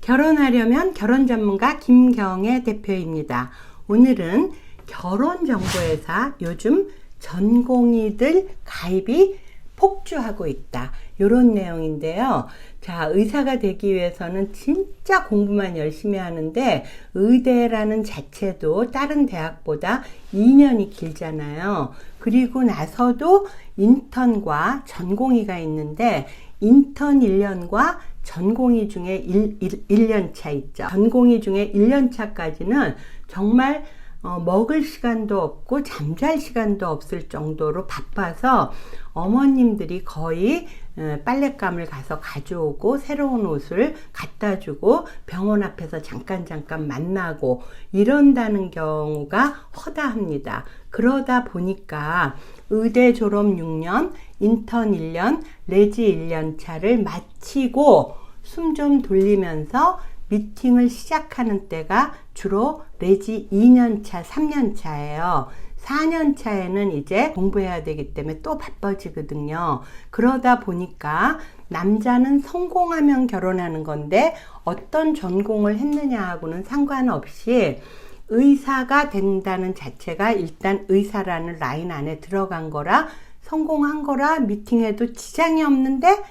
결혼하려면 결혼 전문가 김경애 대표입니다. 오늘은 결혼 정보회사 요즘 전공의들 가입이 폭주하고 있다. 이런 내용인데요. 자, 의사가 되기 위해서는 진짜 공부만 열심히 하는데 의대라는 자체도 다른 대학보다 2년이 길잖아요. 그리고 나서도 인턴과 전공의가 있는데 인턴 1년과 전공의 중에 1, 1, 년차 있죠. 전공의 중에 1년 차까지는 정말 어, 먹을 시간도 없고 잠잘 시간도 없을 정도로 바빠서 어머님들이 거의 에, 빨랫감을 가서 가져오고 새로운 옷을 갖다 주고 병원 앞에서 잠깐 잠깐 만나고 이런다는 경우가 허다합니다. 그러다 보니까 의대 졸업 6년, 인턴 1년, 레지 1년 차를 마치고 숨 좀 돌리면서 미팅을 시작하는 때가 주로 레지 2년 차, 3년 차예요. 4년 차에는 이제 공부해야 되기 때문에 또 바빠지거든요. 그러다 보니까 남자는 성공하면 결혼하는 건데 어떤 전공을 했느냐하고는 상관없이 의사가 된다는 자체가 일단 의사라는 라인 안에 들어간 거라 성공한 거라 미팅에도 지장이 없는데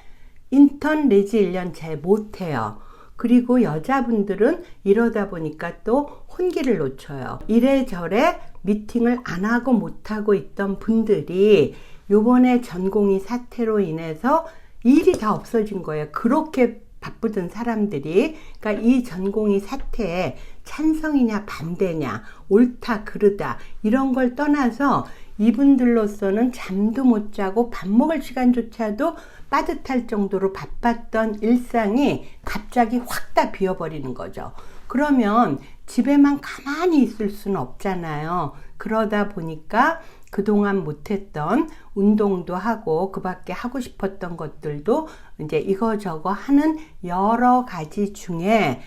인턴 내지 1년 차에 못해요. 그리고 여자분들은 이러다 보니까 또 혼기를 놓쳐요. 이래저래 미팅을 안 하고 못 하고 있던 분들이 요번에 전공의 사태로 인해서 일이 다 없어진 거예요. 그렇게 바쁘던 사람들이 그러니까 이 전공의 사태에 찬성이냐 반대냐 옳다 그르다 이런 걸 떠나서 이분들로서는 잠도 못 자고 밥 먹을 시간조차도 빠듯할 정도로 바빴던 일상이 갑자기 확 다 비어버리는 거죠. 그러면 집에만 가만히 있을 수는 없잖아요. 그러다 보니까 그동안 못했던 운동도 하고 그 밖에 하고 싶었던 것들도 이제 이거저거 하는 여러 가지 중에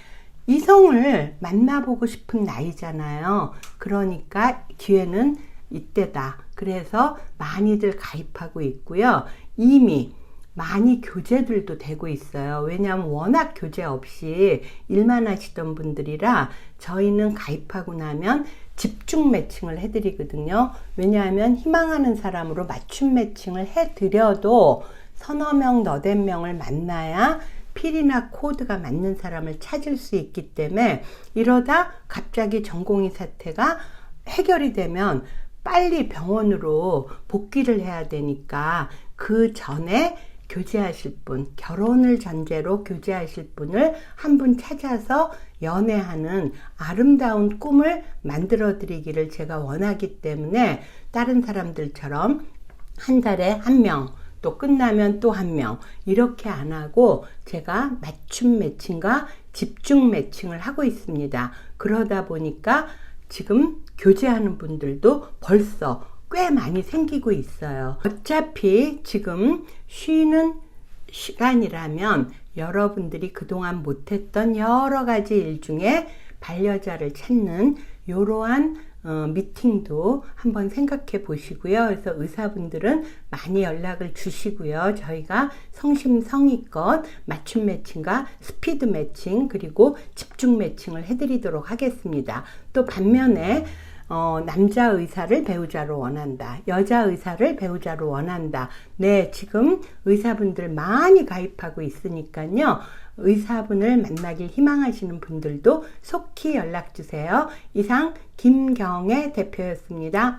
이성을 만나보고 싶은 나이잖아요. 그러니까 기회는 이때다. 그래서 많이들 가입하고 있고요. 이미 많이 교제들도 되고 있어요. 왜냐하면 워낙 교제 없이 일만 하시던 분들이라 저희는 가입하고 나면 집중 매칭을 해드리거든요. 왜냐하면 희망하는 사람으로 맞춤 매칭을 해드려도 서너 명, 너댓 명을 만나야 필이나 코드가 맞는 사람을 찾을 수 있기 때문에 이러다 갑자기 전공의 사태가 해결이 되면 빨리 병원으로 복귀를 해야 되니까 그 전에 교제하실 분, 결혼을 전제로 교제하실 분을 한 분 찾아서 연애하는 아름다운 꿈을 만들어 드리기를 제가 원하기 때문에 다른 사람들처럼 한 달에 한 명, 또 끝나면 또 한 명, 이렇게 안 하고 제가 맞춤 매칭과 집중 매칭을 하고 있습니다. 그러다 보니까 지금 교제하는 분들도 벌써 꽤 많이 생기고 있어요. 어차피 지금 쉬는 시간이라면 여러분들이 그동안 못했던 여러 가지 일 중에 반려자를 찾는 이러한 어, 미팅도 한번 생각해 보시고요. 그래서 의사분들은 많이 연락을 주시고요. 저희가 성심성의껏 맞춤 매칭과 스피드 매칭 그리고 집중 매칭을 해드리도록 하겠습니다. 또 반면에 어, 남자 의사를 배우자로 원한다. 여자 의사를 배우자로 원한다. 네, 지금 의사분들 많이 가입하고 있으니까요. 의사분을 만나길 희망하시는 분들도 속히 연락 주세요. 이상 김경애 대표였습니다.